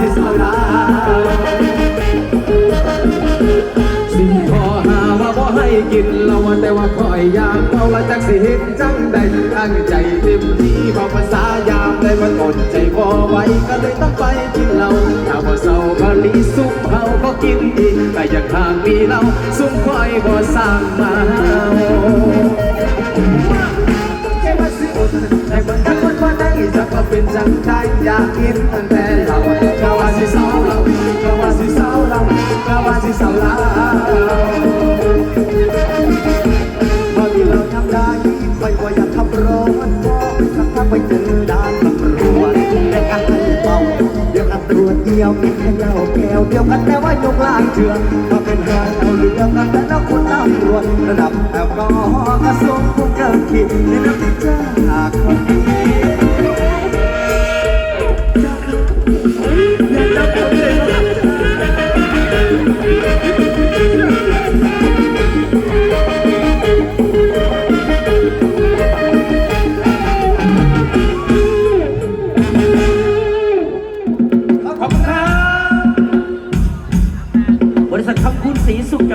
สิสาวลาวสิขอหาว่าบ่ให้กินเหล้าแต่ว่าคอยยามเมาละจักสิเห็นจังใดตั้งใจเต็มที่พอภาษายามได้มันอดใจบ่ไหวก็เลยต้องไปกินเหล้าถ้าบ่เศร้าก็ลีสุกเฮาก็กินอีกแต่ยังห่างมีเหล้าซุ่มคอยบ่สร้างมาแค่ว่าสิอดแต่บางครั้งมันว่าได้จะก็เป็นจังใจอยากกินตั้งแต่ ลาวพอที่เราทำได้ไม่ว่าอยากขับรถสักพักไปเจอด่านตำรวจแต่การให้เบาเดี๋ยวกันตรวจเดียวกินแค่เหล้าแก้วเดียวกันแต่ว่ายกลางเชือกมาเป็นหางเอาเรื่องกันแต่ล้วคุณตำรวจระดับแอลกอฮอล์กระทรวงคุมเกินขีด บริษัทคำคุณสีสุข